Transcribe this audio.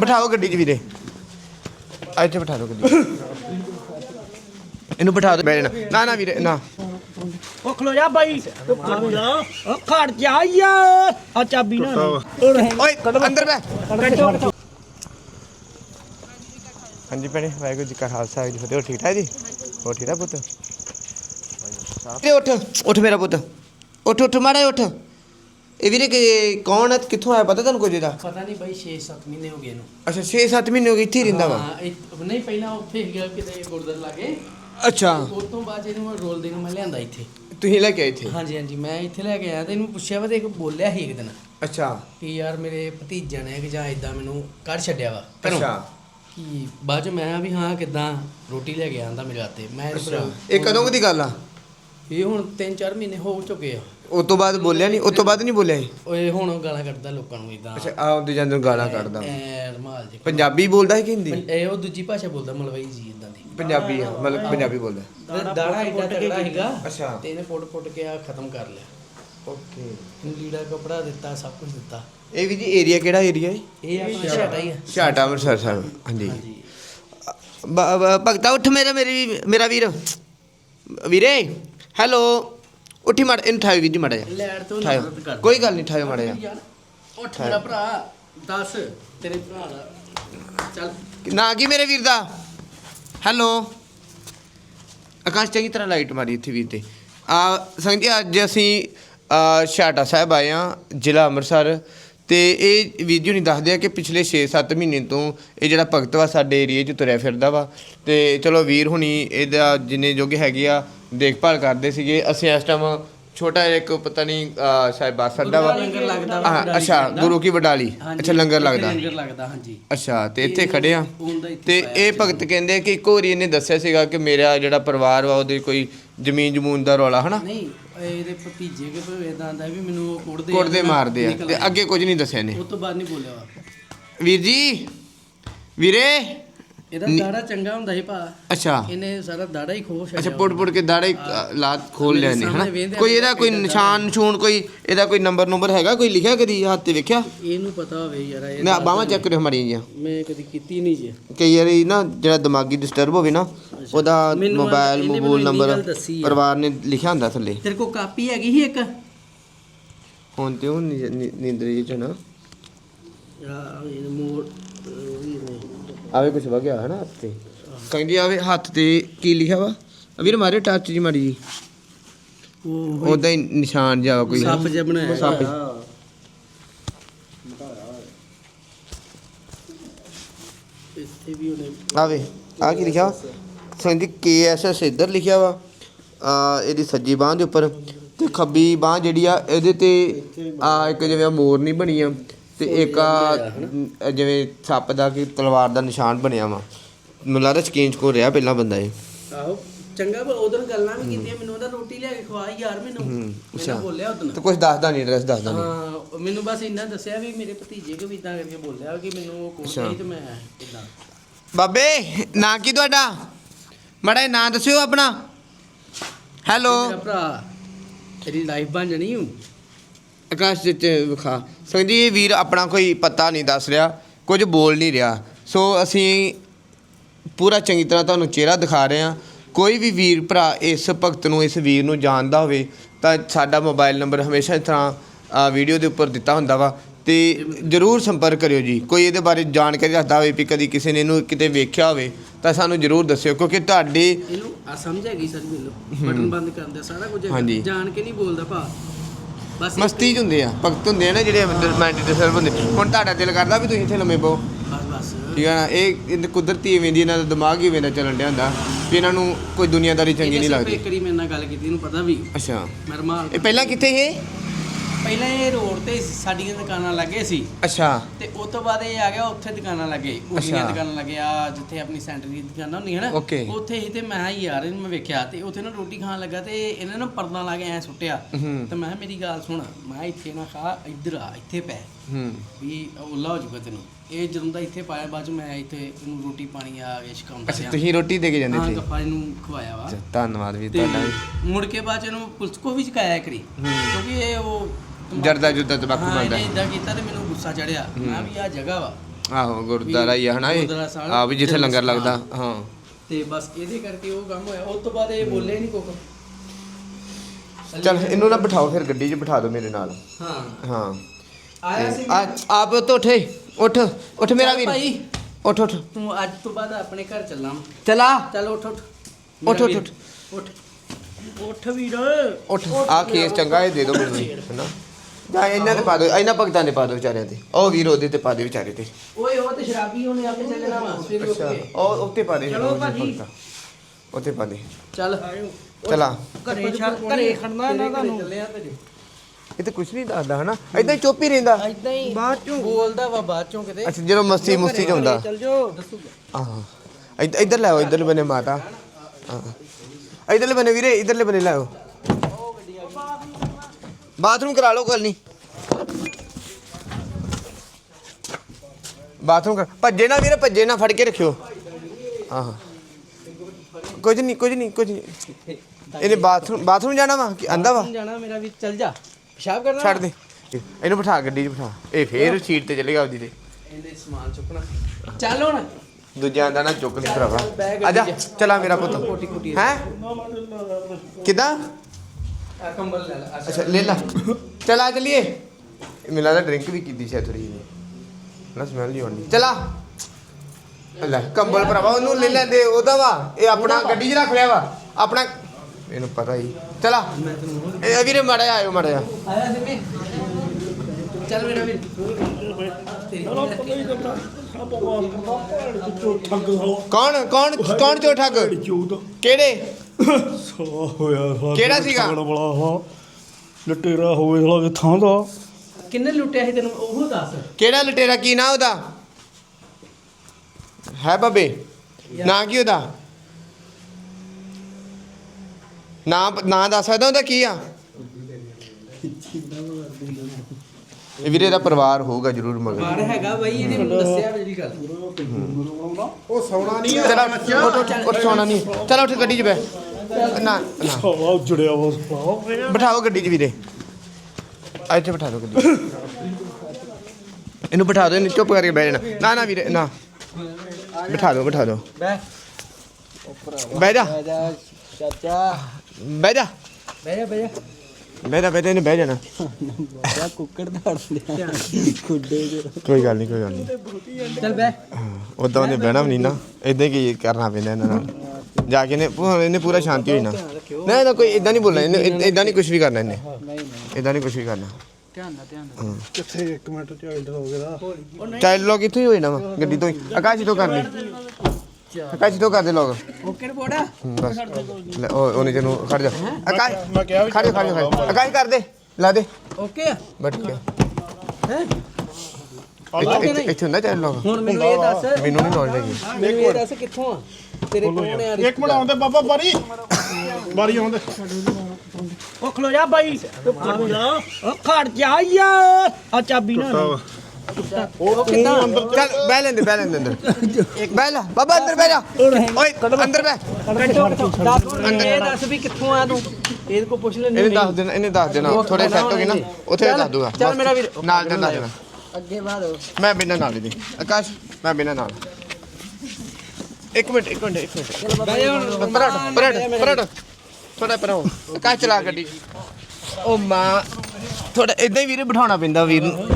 ਬਿਠਾਓ ਗੱਡੀ 'ਚ ਵੀਰੇ। ਆ ਇੱਥੇ ਬਿਠਾ ਦਿਓ ਗੱਡੀ। 'ਚ। ਇਹਨੂੰ ਬਿਠਾ ਦੇ ਬੈਠ ਜਾਣਾ। ਨਾ ਨਾ ਵੀਰੇ ਨਾ। ਉਹ ਖਲੋ ਜਾ ਬਾਈ। ਉਹ ਖੜ ਜਾ ਯਾਰ ਆ ਚਾਬੀ ਨਾ ਓਏ ਅੰਦਰ ਬੈ ਹਾਂਜੀ ਭੈਣੇ ਵਾਹਿਗੁਰੂ ਜੀ ਕਾ ਖਾਲਸਾ ਵਾਹਿਗੁਰੂ ਜੀ ਕੀ ਫਤਿਹ। ਹੋਰ ਠੀਕ ਠਾਕ ਜੀ? ਹੋਰ ਠੀਕ ਠਾਕ ਪੁੱਤ? ਵੀਰੇ ਉੱਠ। ਉੱਠ ਮੇਰਾ ਪੁੱਤ। ਉੱਠ ਉੱਠ ਮਾੜਾ ਜਿਹਾ ਉੱਠ। ਇਹ ਵੀਰੇ ਕਿ ਕੌਣ ਹੈ ਤੇ ਕਿੱਥੋਂ ਆਇਆ? ਪਤਾ ਤੁਹਾਨੂੰ ਕੁਝ ਇਹਦਾ? ਪਤਾ ਨਹੀਂ ਬਾਈ 6-7 ਮਹੀਨੇ ਹੋ ਗਏ ਨੂੰ ਅੱਛਾ 6-7 ਮਹੀਨੇ ਹੋ ਗਏ ਇੱਥੇ ਹੀ ਰਹਿੰਦਾ ਵਾ? ਹਾਂ ਇਹ- ਨਹੀਂ ਪਹਿਲਾਂ ਉੱਥੇ ਗਿਆ ਕਿਤੇ ਗੁਰਦਰ ਲਾਗੇ। ਅੱਛਾ। ਉਸ ਤੋਂ ਬਾਅਦ ਇਹਨੂੰ ਮੈਂ ਰੋਲ ਦੇ ਨੂੰ ਮੈਂ ਲਿਆਂਦਾ ਇੱਥੇ। ਤੁਸੀਂ ਲੈ ਕੇ ਆਏ ਇੱਥੇ? ਹਾਂਜੀ ਹਾਂਜੀ ਮੈਂ ਇੱਥੇ ਲੈ ਕੇ ਆਇਆ ਤੇ ਇਹਨੂੰ ਪੁੱਛਿਆ ਵਾ ਤੇ ਇੱਕ ਬੋਲਿਆ ਸੀ ਇੱਕ ਦਿਨ ਅੱਛਾ। ਕਿ ਯਾਰ ਮੇਰੇ ਭਤੀਜਾ ਨੇ ਕਿ ਜਾਂ ਇਦਾਂ ਮੈਨੂੰ ਕੱਢ ਛੱਡਿਆ ਵਾ ਘਰੋਂ। ਅੱਛਾ। ਕਿ ਬਾਅਦ ਚ ਮੈਂ ਵੀ ਹਾਂ ਕਿਦਾਂ ਰੋਟੀ ਲੈ ਕੇ ਆਂਦਾ ਮੇਰੇ ਹੱਥੇ ਮੈਂ ਇਹਨੂੰ ਇਹ ਕਦੋਂ ਦੀ ਗੱਲ ਆ? ਇਹ ਹੁਣ 3-4 ਮਹੀਨੇ ਹੋ ਚੁੱਕੇ ਆ। ਉਸ ਤੋਂ ਬਾਅਦ ਬੋਲਿਆ ਨਹੀਂ ਉਸ ਤੋਂ ਬਾਅਦ ਨਹੀਂ ਬੋਲਿਆ ਇਹ? ਓਏ ਹੁਣ ਉਹ ਗਾਲਾਂ ਕੱਢਦਾ ਲੋਕਾਂ ਨੂੰ ਇਦਾਂ ਅੱਛਾ ਆਉਂਦੇ ਜਾਂਦੇ ਨੂੰ ਗਾਲਾਂ ਕੱਢਦਾ। ਐ ਰਮਾਲ ਜੇ ਪੰਜਾਬੀ ਬੋਲਦਾ ਹੈ ਕਿ ਹਿੰਦੀ? ਇਹ ਉਹ ਦੂਜੀ ਭਾਸ਼ਾ ਬੋਲਦਾ ਮਲਵਈ ਜੀ ਇਦਾਂ ਦੀ। ਪੰਜਾਬੀ ਆ ਮਤਲਬ ਪੰਜਾਬੀ ਬੋਲਦਾ। ਤੇ ਦਾੜਾ ਏਡਾ ਤਗੜਾ ਹੈਗਾ? ਅੱਛਾ। ਤੇ ਇਹਨੇ ਪੁੱਟ ਪੁੱਟ ਕੇ ਆ ਖਤਮ ਕਰ ਲਿਆ। ਓਕੇ। ਇਹਨੂੰ ਲੀੜਾ ਕਪੜਾ ਦਿੱਤਾ ਸਭ ਕੁਝ ਦਿੱਤਾ। ਇਹ ਵੀ ਜੀ ਏਰੀਆ ਕਿਹੜਾ ਏਰੀਆ ਹੈ ਇਹ ਆਪਣਾ ਛਾਟਾ ਹੀ ਆ। ਛਾਟਾ ਅੰਮ੍ਰਿਤਸਰ ਸਾਹਿਬ ਹਾਂਜੀ। ਹਾਂਜੀ। ਬ- ਬ- ਭਗਤਾ ਉੱਠ ਮੇਰਾ ਮੇਰੇ ਵੀ- ਮੇਰਾ ਵੀਰ। ਵੀਰੇ। ਹੈਲੋ ਉੱਠੀ ਮੜ ਇਹਨੂੰ ਠਾਇਓ ਵੀਰ ਜੀ ਮੜਾ ਜਾ ਲੈਟ ਤੋਂ ਠਾਇਓ। ਨਫ਼ਰਤ ਕਰਦਾ ਕੋਈ ਗੱਲ ਨਹੀਂ ਠਾਇਓ ਮੜਾ ਜਾ ਯਾਰ, ਉੱਠ ਮੇਰਾ ਭਰਾ ਦੱਸ ਤੇਰੇ ਭਰਾ ਦਾ। ਚੱਲ। ਨਾ ਕੀ ਮੇਰੇ ਵੀਰ ਦਾ? ਹੈਲੋ। ਆਕਾਸ਼ ਚੰਗੀ ਤਰ੍ਹਾਂ ਲਾਈਟ ਮਾਰੀ ਇੱਥੇ ਵੀਰ ਤੇ। ਆ ਸੰਗਤ ਜੀ ਅੱਜ ਅਸੀਂ ਛਾਟਾ ਸਾਹਿਬ ਆਏ ਆ ਜ਼ਿਲ੍ਹਾ ਅੰਮ੍ਰਿਤਸਰ। ਤੇ ਇਹ ਵੀਰ ਜੀ ਨਹੀਂ ਦੱਸਦੇ ਆ ਕਿ ਪਿਛਲੇ 6-7 ਮਹੀਨੇ ਤੋਂ ਇਹ ਜਿਹੜਾ ਭਗਤ ਵਾ ਸਾਡੇ ਏਰੀਏ 'ਚ ਤੁਰਿਆ ਫਿਰਦਾ ਵਾ। ਤੇ ਚਲੋ ਵੀਰ ਹੁਣੀ ਇਹਦਾ ਜਿੰਨੇ ਜੋਗੇ ਹੈਗੇ ਆ ਦੇਖਭਾਲ ਕਰਦੇ ਸੀਗੇ। ਅਸੀਂ ਇਸ ਟਾਈਮ ਛੋਟਾ ਜਿਹਾ ਇੱਕ ਪਤਾ ਨਹੀਂ ਸ਼ਾਇਦ ਬੱਸ ਅੱਡਾ ਵਾ। ਹਾਂ, ਅੱਛਾ। ਗੁਰੂ ਕੀ ਵਡਾਲੀ। ਅੱਛਾ ਲੰਗਰ ਲੱਗਦਾ। ਲੰਗਰ ਲੱਗਦਾ ਹਾਂਜੀ। ਅੱਛਾ ਤੇ ਇੱਥੇ ਖੜੇ ਆ। ਤੇ ਇਹ ਭਗਤ ਕਹਿੰਦੇ ਕਿ ਇੱਕ ਵਾਰੀ ਇਹਨੇ ਦੱਸਿਆ ਸੀਗਾ ਕਿ ਮੇਰਾ ਜਿਹੜਾ ਪਰਿਵਾਰ ਵਾ ਉਹਦੇ ਕੋਈ ਜ਼ਮੀਨ ਜਮੂਨ ਦਾ ਰੌਲਾ ਹਨਾ? ਨਹੀਂ ਇਹਦੇ ਭਤੀਜੇ ਕੇ ਭਵੇਂ ਇਦਾਂ ਆਂਦਾ ਵੀ ਮੈਨੂੰ ਉਹ ਕੁੱਟਦੇ ਕੁੱਟਦੇ ਮਾਰਦੇ ਆ ਤੇ। ਅੱਗੇ ਕੁਝ ਨਹੀਂ ਦੱਸਿਆ ਇਹਨੇ ਉਹ ਤੋਂ ਬਾਅਦ ਨਹੀਂ ਬੋਲਿਆ ਵਾ ਵੀਰ ਜੀ ਵੀਰੇ ਇਹਦਾ ਦਾੜਾ ਚੰਗਾ ਹੁੰਦਾ ਸੀ ਭਾ। ਅੱਛਾ। ਇਹਨੇ ਸਾਰਾ ਦਾੜਾ ਹੀ ਛੱਡਿਆ ਅੱਛਾ ਪੁੱਟ ਪੁੱਟ ਕੇ ਦਾੜੇ ਲਾਤ ਖੋਲ ਲਿਆ ਨੇ ਹਨਾ? ਕੋਈ ਇਹਦਾ ਕੋਈ ਨਿਸ਼ਾਨ ਨਿਸ਼ੂਨ ਕੋਈ ਇਹਦਾ ਕੋਈ ਨੰਬਰ ਨੰਬਰ ਹੈਗਾ? ਕੋਈ ਲਿਖਿਆ ਕਦੀ ਹੱਥ ਤੇ ਵੇਖਿਆ? ਇਹਨੂੰ ਪਤਾ ਹੋਵੇ ਯਾਰ ਇਹ ਨਾ ਬਾਹਾਂ ਚੈੱਕ ਕਰਿਓ ਮਾੜੀ ਜੀ ਮੈਂ ਕਦੀ ਕੀਤੀ ਨਹੀਂ ਜੀ। ਕਈ ਵਾਰੀ ਨਾ ਜਿਹੜਾ ਦਿਮਾਗੀ ਡਿਸਟਰਬ ਹੋਵੇ ਨਾ ਉਹਦਾ ਮੋਬਾਈਲ ਮੋਬਾਈਲ ਨੰਬਰ। ਪਰਿਵਾਰ ਨੇ ਲਿਖਿਆ ਹੁੰਦਾ ਥੱਲੇ। ਤੇਰੇ ਕੋਲ ਕਾਪੀ ਹੈਗੀ ਸੀ ਇੱਕ? ਹੁਣ ਤੇ ਉਹ ਨੀਂਦਰੀ ਚ ਨਾ ਆ ਇਹ ਮੋੜ ਆਵੇ ਕੁਝ ਵਗਿਆ ਹੈ ਨਾ ਹੱਥ ਤੇ। ਕਹਿੰਦੀ ਆਵੇ ਹੱਥ ਤੇ ਕੀ ਲਿਖਿਆ ਵਾ? ਵੀਰ ਮਾਰੇ ਟੱਚ ਜੀ ਮਾੜੀ ਜੀ ਉਹ ਉਹਦਾ ਹੀ ਨਿਸ਼ਾਨ ਜਿਹਾ ਵਾ ਕੋਈ। ਸੱਪ ਜਿਹਾ ਬਣਾਇਆ ਸੱਪ ਇੱਥੇ ਵੀ ਉਹਨੇ ਆਵੇ ਆ ਕੀ ਲਿਖਿਆ ਸੰਦੀ ਕੇ ਐਸ ਐਸ ਇੱਧਰ ਲਿਖਿਆ ਵਾ ਆ ਇਹਦੀ ਸੱਜੀ ਬਾਹ ਦੇ ਉੱਪਰ। ਤੇ ਖੱਬੀ ਬਾਹ ਜਿਹੜੀ ਆ ਇਹਦੇ ਤੇ ਆ ਇੱਕ ਜਿਵੇਂ ਮੋਰਨੀ ਬਣੀ ਆ ਤੇ ਇੱਕ ਆ ਜਿਵੇਂ ਸੱਪ ਦਾ ਕੀ ਤਲਵਾਰ ਦਾ ਨਿਸ਼ਾਨ ਬਣਿਆ ਵਾ। ਮੈਨੂੰ ਲੱਗਦਾ ਸਕੀਨ ਕੋ ਰਿਹਾ ਪਹਿਲਾਂ ਬੰਦਾ ਇਹ। ਆਹੋ ਚੰਗਾ ਪਰ ਉਦੋਂ ਗੱਲਾਂ ਵੀ ਕੀਤੀਆਂ ਮੈਨੂੰ ਉਹਦਾ ਰੋਟੀ ਲਿਆ ਕੇ ਖਵਾ ਯਾਰ ਮੈਨੂੰ। ਅੱਛਾ। ਮੈਂ ਬੋਲਿਆ ਉਦੋਂ ਤੇ ਕੁਝ ਦੱਸਦਾ ਨਹੀਂ ਐਡਰੈਸ ਦੱਸਦਾ ਨਹੀਂ ਹਾਂ ਮੈਨੂੰ ਬਸ ਇੰਨਾ ਦੱਸਿਆ ਵੀ ਮੇਰੇ ਭਤੀਜੇ ਕੋ ਵੀ ਇਦਾਂ ਕਰਕੇ ਬੋਲਿਆ ਕਿ ਮੈਨੂੰ ਉਹ ਅੱਛਾ। ਕੋਲ ਤੇ ਮੈਂ ਇਦਾਂ ਬਾਬੇ ਨਾਂ ਕੀ ਤੁਹਾਡਾ? ਮੜਾ ਨਾਂ ਦੱਸਿਓ ਆਪਣਾ। ਹੈਲੋ ਮੇਰਾ ਭਰਾ ਤੇਰੀ ਲਾਈਫ ਬਣ ਜਣੀ ਹੂੰ ਆਕਾਸ਼ ਵਿੱਚ ਵਿਖਾ। ਸੰਜੀ ਵੀਰ ਆਪਣਾ ਕੋਈ ਪਤਾ ਨਹੀਂ ਦੱਸ ਰਿਹਾ ਕੁਝ ਬੋਲ ਨਹੀਂ ਰਿਹਾ। ਸੋ ਅਸੀਂ ਪੂਰਾ ਚੰਗੀ ਤਰ੍ਹਾਂ ਤੁਹਾਨੂੰ ਚਿਹਰਾ ਦਿਖਾ ਰਹੇ ਹਾਂ। ਕੋਈ ਵੀ ਵੀਰ ਭਰਾ ਇਸ ਭਗਤ ਨੂੰ ਇਸ ਵੀਰ ਨੂੰ ਜਾਣਦਾ ਹੋਵੇ ਤਾਂ ਸਾਡਾ ਮੋਬਾਈਲ ਨੰਬਰ ਹਮੇਸ਼ਾ ਇਸ ਤਰ੍ਹਾਂ ਵੀਡੀਓ ਦੇ ਉੱਪਰ ਦਿੱਤਾ ਹੁੰਦਾ ਵਾ। ਤੇ ਜਰੂਰ ਸੰਪਰਕ ਕਰਿਓ ਜੀ। ਕੋਈ ਇਹਦੇ ਬਾਰੇ ਜਾਣਕਾਰੀ ਰੱਖਦਾ ਹੋਵੇ ਵੀ ਕਦੀ ਕਿਸੇ ਨੇ ਇਹਨੂੰ ਕਿਤੇ ਵੇਖਿਆ ਹੋਵੇ ਤਾਂ ਸਾਨੂੰ ਜਰੂਰ ਦੱਸਿਓ ਕਿਉਂਕਿ ਤੁਹਾਡੇ ਇਹਨੂੰ ਆ ਸਮਝ ਹੈਗੀ ਸਰ ਮੈਨੂੰ। ਬਟਨ ਬੰਦ ਕਰਦੇ ਸਾਰਾ ਕੁਝ। ਹਾਂਜੀ। ਜਾਣ ਕੇ ਨਹੀਂ ਬੋਲਦਾ ਭਾ। ਬਸ ਮਸਤੀ 'ਚ ਹੁੰਦੇ ਆ ਭਗਤ ਹੁੰਦੇ ਆ ਨਾ ਜਿਹੜੇ ਮੈਂਟਲ ਡਿਸਟਰਬ ਹੁੰਦੇ ਹੁਣ ਤੁਹਾਡਾ ਦਿਲ ਕਰਦਾ ਵੀ ਤੁਸੀਂ ਇੱਥੇ ਲੰਮੇ ਪਓ ਬਸ ਬਸ। ਠੀਕ ਨਾ ਇਹ ਇਹ ਕੁਦਰਤੀ ਇਵੇਂ ਦੀ ਇਹਨਾਂ ਦਾ ਦਿਮਾਗ ਹੀ ਇਵੇਂ ਦਾ ਚੱਲਣ ਡਿਆ ਹੁੰਦਾ ਵੀ ਇਹਨਾਂ ਨੂੰ ਕੋਈ ਦੁਨੀਆਦਾਰੀ ਚੰਗੀ ਨਹੀਂ ਲੱਗਦੀ। ਇੱਕ ਵਾਰੀ ਮੇਰੇ ਨਾਲ ਗੱਲ ਕੀਤੀ ਇਹਨੂੰ ਪਤਾ ਵੀ। ਅੱਛਾ। ਮੈਂ ਰਮਾਲ ਇਹ ਪਹਿਲਾਂ ਕਿੱਥੇ ਸੀ? ਪਹਿਲਾਂ ਇਹ ਰੋਡ ਤੇ ਸਾਡੀਆਂ ਦੁਕਾਨਾਂ ਲੱਗੇ ਸੀ। ਅੱਛਾ। ਤੇ ਉਸ ਤੋਂ ਬਾਅਦ ਇਹ ਆ ਗਿਆ ਉੱਥੇ ਦੁਕਾਨਾਂ ਲੱਗੇ ਉਹਦੀਆਂ ਅੱਛਾ। ਦੁਕਾਨਾਂ ਲੱਗੇ ਆ ਜਿੱਥੇ ਆਪਣੀ ਸੈਂਟਰ ਦੀ ਦੁਕਾਨਾਂ ਹੁੰਦੀਆਂ ਨਾ Okay। ਉੱਥੇ ਹੀ ਤੇ ਮੈਂ ਕਿਹਾ ਯਾਰ ਇਹਨੂੰ ਮੈਂ ਵੇਖਿਆ ਤੇ ਉੱਥੇ ਨਾ ਰੋਟੀ ਖਾਣ ਲੱਗਾ ਤੇ ਇਹਨਾਂ ਨੇ ਪਰਦਾ ਲਾ ਕੇ ਐ ਸੁੱਟਿਆ। ਹੂੰ। ਤੇ ਮੈਂ ਕਿਹਾ ਮੇਰੀ ਗੱਲ ਸੁਣ ਮੈਂ ਕਿਹਾ ਇੱਥੇ ਨਾ ਖਾ ਇੱਧਰ ਆ ਇੱਥੇ ਪੈ। ਹੂੰ। ਵੀ ਓਲਾ ਹੋ ਜਾਊਗਾ ਤੈਨੂੰ। ਇਹ ਜਦੋਂ ਦਾ ਇੱਥੇ ਪਾਇਆ ਬਾਅਦ ਚ ਮੈਂ ਇੱਥੇ ਇਹਨੂੰ ਰੋਟੀ ਪਾਣੀ ਆ ਕੇ ਛਕਾਉਂਦਾ ਅੱਛਾ ਤੁਸੀਂ ਰੋਟੀ ਦੇ ਕੇ ਜਾਂਦੇ ਹਾਂ ਸੀ ਗੱਪਾ ਇਹਨੂੰ ਖਵਾਇਆ ਵਾ। ਅੱਛਾ, ਧੰਨਵਾਦ ਵੀ ਤੇ ਤੁਹਾਡਾ ਵੀ। ਮੁੜ ਕੇ ਬਾਅਦ ਚ ਇਹਨੂੰ ਪੁਲਿਸ ਕੋ ਵੀ ਚਕਾਇਆ ਕਰੀ ਕਿਉਂਕਿ ਇਹ ਉਹ ਜਰਦਾ ਜੁਰਦਾ ਤਬਾਕੂ ਹਾਂ ਬਣਦਾ। ਇਹਨੇ ਇਦਾਂ ਕੀਤਾ ਤੇ ਮੈਨੂੰ ਗੁੱਸਾ ਚੜਿਆ। ਮੈਂ ਵੀ ਆ ਜਗ੍ਹਾ ਵਾ। ਆਹੋ ਗੁਰਦੁਆਰਾ ਹੀ ਆ ਹਨਾ ਇਹ? ਗੁਰਦੁਆਰਾ ਸਾਹਿਬ, ਆ ਵੀ ਜਿੱਥੇ ਲੰਗਰ ਲੱਗਦਾ। ਹਾਂ। ਤੇ ਬਸ ਇਹਦੇ ਕਰਕੇ ਉਹ ਕੰਮ ਹੋਇਆ। ਉਸ ਤੋਂ ਬਾਅਦ ਇਹ ਬੋਲੇ ਨਹੀਂ ਕੁੱਖ। ਚਲ ਇਹਨੂੰ ਨਾ ਬਿਠਾਓ ਫਿਰ ਗੱਡੀ 'ਚ ਬਿਠਾ ਦਿਓ ਮੇਰੇ ਨਾਲ। ਹਾਂ। ਹਾਂ। ਆਇਆ ਸੀ ਆ ਆਪ ਤੋਂ ਉੱਠੇ। ਉੱਠ ਉੱਠ ਮੇਰਾ ਵੀਰ। ਭਾਈ। ਉੱਠ ਉੱਠ। ਤੂੰ ਅੱਜ ਤੋਂ ਬਾਅਦ ਆਪਣੇ ਘਰ ਚੱਲਾਂ। ਚਲਾ। ਚੱਲ ਉੱਠ ਉੱਠ। ਉੱਠ, ਉੱਠ, ਵੀਰ, ਉੱਠ। ਉੱਠ। ਵੀਰ। ਉੱਠ। ਆ ਕੇਸ ਚੰਗਾ ਇਹ ਦੇ ਦਿਓ ਮੈਨੂੰ। ਹੈਨਾ? ਜਾਂ ਇਹਨਾਂ ਤੇ ਪਾ ਦਿਓ ਇਹਨਾਂ ਭਗਤਾਂ ਦੇ ਪਾ ਦਿਓ ਵਿਚਾਰਿਆਂ ਤੇ। ਉਹ ਵੀਰ ਉਹਦੇ ਤੇ ਪਾ ਦਿਓ ਵਿਚਾਰੇ ਤੇ। ਓਏ ਉਹ ਤੇ ਸ਼ਰਾਬੀ ਉਹਨੇ ਆਪੇ ਚੱਲਣਾ ਵਾ। ਸਵੇਰੇ ਉੱਠ ਕੇ। ਉਹ ਉੱਤੇ ਪਾ ਦੇ ਚਲੋ ਭਾਜੀ। ਉੱਤੇ ਪਾ ਦੇ। ਚੱਲ। ਚਲਾ। ਘਰੇ ਛੱਡ ਘਰੇ ਖੜਨਾ ਇਹਨਾਂ ਦਾ ਨੂੰ। ਚੱਲਿਆ ਤੇ ਇਹ ਤੇ ਕੁਝ ਨਹੀਂ ਦੱਸਦਾ ਹਨਾ? ਇਦਾਂ ਹੀ ਚੁੱਪ ਹੀ ਰਹਿੰਦਾ। ਇਦਾਂ ਹੀ ਬਾਅਦ ਚੋਂ। ਬੋਲਦਾ ਵਾ ਬਾਅਦ ਚੋਂ ਕਿਤੇ। ਅੱਛਾ ਜਦੋਂ ਮਸਤੀ ਮੁਸਤੀ ਚ ਹੁੰਦਾ। ਚੱਲ ਜਾਓ ਆਹੋ ਇੱਧ- ਇੱਧਰ ਲੈ ਆਓ ਇੱਧਰਲੇ ਬਨੇ ਮਾਤਾ। ਹਾਂ ਇੱਧਰਲੇ ਬਨੇ ਵੀਰੇ ਇੱਧਰਲੇ ਬਨੇ ਲੈ ਆਓ। ਬਾਥਰੂਮ ਕਰਾ ਲਓ ਗੱਲ ਨਹੀਂ ਬਾਥਰੂਮ ਕਰ ਭੱਜੇ ਨਾ ਵੀਰੇ ਭੱਜੇ ਨਾ ਫੜ ਕੇ ਰੱਖਿਓ। ਆਹ। ਕੁਝ ਨਹੀਂ ਕੁਝ ਨਹੀਂ ਕੁਝ ਨਹੀਂ ਇਹਨੇ ਬਾਥਰੂਮ ਬਾਥਰੂਮ ਜਾਣਾ ਵਾ ਕਿ ਆਂਦਾ ਵਾ? ਜਾਣਾ ਮੇਰਾ ਵੀ ਚੱਲ ਜਾ। ਪਿਸ਼ਾਬ ਕਰਨਾ ਛੱਡ ਦੇ। ਇਹਨੂੰ ਬਿਠਾ ਗੱਡੀ 'ਚ ਬਿਠਾ। ਇਹ ਫੇਰ ਸੀਟ ਤੇ ਚੱਲੇਗਾ ਉਹਦੀ ਤੇ। ਇਹਦੇ ਸਮਾਨ ਚੁੱਕਣਾ। ਚੱਲ ਹੁਣ। ਦੂਜਿਆਂ ਦਾ ਨਾ ਚੁੱਕ ਨਹੀਂ ਭਰਾਵਾ। ਗੱਡੀ 'ਚ। ਚਲਾ ਮੇਰਾ ਪੁੱਤ। ਹੈ? ਕਿਦਾਂ? ਆ ਕੰਬਲ ਲੈ ਲੈ ਅੱਛਾ ਲੈ ਲਾ। ਚਲਾ ਚਲੀਏ। ਮੈਨੂੰ ਲੱਗਦਾ ਡਰਿੰਕ ਵੀ ਕੀਤੀ ਸ਼ਾਇਦ ਥੋੜੀ ਜਿਹੀ ਨਾ ਸਮੈਲ ਹੀ ਆਉਣੀ ਚਲਾ। ਲੈ ਕੰਬਲ ਭਰਾਵਾ ਉਹਨੂੰ ਲੈ ਲੈਂਦੇ ਉਹਦਾ ਵਾ। ਇਹ ਆਪਣਾ ਗੱਡੀ 'ਚ ਰੱਖ ਲਿਆ ਵਾ। ਆਪਣਾ ਇਹਨੂੰ ਪਤਾ ਹੀ। ਚਲਾ। ਇਹ ਵੀਰੇ ਮਾੜਾ ਆਇਓ ਮਾੜਾ ਜਿਹਾ। ਆਇਆ ਸਿਮੀ ਚੱਲ ਮੇਰਾ ਵੀਰ ਕੌਣ ਕੌਣ ਕੌਣ ਚੋ ਠੱਗ? ਕਿਹੜੇ? ਹੋਇਆ ਕਿਹੜਾ ਸੀਗਾ? ਬੜਾ ਹਾਂ ਲਟੇਰਾ ਹੋਵੇ ਸਾਲਾ ਕਿਥਾਂ ਦਾ। ਕਿੰਨੇ ਲੁੱਟਿਆ ਸੀ ਤੈਨੂੰ? ਉਹ ਦੱਸ। ਕਿਹੜਾ ਲਟੇਰਾ? ਕੀ ਨਾਂ ਉਹਦਾ? ਹੈ ਬਾਬੇ? ਨਾਂ ਕੀ ਉਹਦਾ? ਨਾਂ ਨਾਂ ਦੱਸ ਸਕਦਾ ਉਹਦਾ ਕੀ ਆ? ਇਹ ਵੀਰੇ ਦਾ ਪਰਿਵਾਰ ਹੋਊਗਾ ਜ਼ਰੂਰ ਮਗਰ। ਬਾਹਰ ਹੈਗਾ ਬਾਈ ਇਹਨੇ ਮੈਨੂੰ ਦੱਸਿਆ ਜਿਹੜੀ ਗੱਲ। ਚਲਾ ਉੱਠ ਉੱਠ ਉੱਠ ਸੋਣਾ ਨਹੀਂ। ਚਲ ਉੱਠ ਗੱਡੀ 'ਚ ਬੈ ਨਾ ਨਾ। ਸਾਲਾ ਜੁੜਿਆ ਵਾ ਬਿਠਾਓ ਗੱਡੀ 'ਚ ਵੀਰੇ। ਆ ਇੱਥੇ ਬਿਠਾ ਦਿਓ ਗੱਡੀ। 'ਚ। ਇਹਨੂੰ ਬਿਠਾ ਦਿਓ ਇਹਨੂੰ ਚੁੱਪ ਕਰਕੇ ਬਹਿ ਜਾਣਾ। ਨਾ ਨਾ ਵੀਰੇ ਨਾ। ਬਿਠਾ ਦਿਓ ਬਿਠਾ ਦਿਓ। ਬਹਿ। ਜਾ। ਜਾ ਚਾਚਾ। ਬਹਿ ਜਾ। ਬੈ ਜਾ ਬੈ ਜਾ। ਬਹਿ ਜਾ ਬਹਿ ਜਾ ਇਹਨੇ ਬਹਿ ਜਾਣਾ। ਬਾਬਾ ਕੁੱਕੜ ਧਾੜ ਲਿਆ ਖੁੱਡੇ ਦੇ ਕੋਈ ਗੱਲ ਨਹੀਂ ਕੋਈ ਗੱਲ ਨਹੀਂ ਚੱਲ ਬੈ ਉਦਾਂ ਉਹਨੇ ਬਹਿਣਾ ਵੀ ਨਹੀਂ ਨਾ। ਇਦਾਂ ਹੀ ਕੀ ਕਰਨਾ ਪੈਂਦਾ ਇਹਨਾਂ ਨਾਲ। ਜਾ ਕੇ ਇਹਨੇ ਪੂਰਾ ਸ਼ਾਂਤੀ ਹੋਈ ਨਾ। ਨਹੀਂ ਨਾ ਕੋਈ ਇਦਾਂ ਨਹੀਂ ਬੋਲਣਾ। ਇਹਨੇ ਇਦਾਂ ਨਹੀਂ ਕੁਝ ਵੀ ਕਰਨਾ ਇਹਨੇ। ਨਹੀਂ ਨਹੀਂ ਇਦਾਂ ਨਹੀਂ ਕੁਝ ਵੀ ਕਰਨਾ। ਧਿਆਨ ਨਾਲ ਧਿਆਨ ਨਾਲ। ਕਿੱਥੇ 1 ਮਿੰਟ ਚ ਹੋ ਗਿਆ। ਚਾਈਲਡ ਲੋਕ ਇੱਥੋਂ ਹੀ ਹੋਏ ਨਾ ਵਾ, ਗੱਡੀ ਤੋਂ ਹੀ। ਆਕਾਸ਼ ਤੋਂ ਕਰ ਦੇ ਆਕਾਸ਼ ਤੋਂ ਕਰ ਦੇ ਲੋਕ? ਓਕੇ ਰਿਪੋਰਟ ਬਸ। ਲੈ ਉਹ ਉਹਨੇ ਜਿਹਨੂੰ ਖੜ ਜਾ। ਆਕਾਸ਼ ਮੈਂ ਕਿਹਾ ਖੜ ਜਾ ਖੜ ਜਾ ਖੜ ਜਾ। ਆਕਾਸ਼ ਕਰ ਦੇ ਲਾ ਦੇ। ਓਕੇ। ਬਟ ਗਿਆ ਹੈ? ਇੱਥੇ- ਇੱਥੇ ਹੁੰਦਾ ਚਾਈਲਡ ਲੋਕ। ਹੁਣ ਮੈਨੂੰ ਇਹ ਦੱਸ। ਮੈਨੂੰ ਨਹੀਂ ਨੌਲੇਜ ਹੈਗੀ। ਮੈਨੂੰ ਇਹ ਦੱਸ ਕਿੱਥੋਂ ਆ? ਤੇਰੇ ਕੋਲ ਆ ਇੱਕ ਮਿੰਟ ਆਉਂਦੇ ਬਾਬਾ ਬਾਰੀ ਬਾਰੀ ਆਉਂਦੇ। ਉਹ ਖਲੋ ਜਾ ਬਾਈ। ਤੂੰ ਖੜ ਜਾ ਉਹ ਖੜ ਜਾ ਯਾਰ। ਆ ਚਾਬੀ ਨਾ ਉਹ ਕਿੱਦਾਂ? ਚੱਲ ਬਹਿ ਲੈਂਦੇ ਬਹਿ ਲੈਂਦੇ ਅੰਦਰ ਬਹਿ ਲੈ ਬਾਬਾ ਅੰਦਰ ਬਹਿ ਜਾ। ਓਏ ਅੰਦਰ ਬਹਿ। ਦੱਸ ਇਹ ਦੱਸ ਵੀ ਕਿੱਥੋਂ ਆ ਤੂੰ? ਇਹਦੇ ਕੋ ਪੁੱਛ ਲੈਣੇ ਇਹਨੇ ਦੱਸ ਦੇਣਾ ਇਹਨੇ ਦੱਸ ਦੇਣਾ। ਥੋੜੇ ਸੈੱਟ ਹੋ ਗਏ ਨਾ ਉੱਥੇ ਚੱਲ, ਦੱਸ ਦੂਗਾ। ਚੱਲ ਮੇਰਾ ਵੀਰ। ਨਾਲ ਦੇ ਦੱਸ ਦੇਣਾ ਅੱਗੇ ਬਾਅਦ ਮੈਂ ਬਿਨਾਂ ਨਾਲ ਦੇ। ਆਕਾਸ਼ ਮੈਂ ਬਿਨਾਂ ਨਾਲ। ਇੱਕ ਮਿੰਟ ਇੱਕ ਮਿੰਟ ਇੱਕ ਮਿੰਟ। ਬੈ ਜਾ ਹੁਣ। ਪਰੜ ਪਰੜ ਪਰੜ ਥੋੜਾ ਪਰੋ ਆਕਾਸ਼ ਚਲਾ ਗੱਡੀ। ਉਹ ਮਾਂ ਥੋੜਾ ਇਦਾਂ ਹੀ ਵੀਰੇ ਬਿਠਾਉਣਾ ਪੈਂਦਾ ਵੀਰ ਨੂੰ।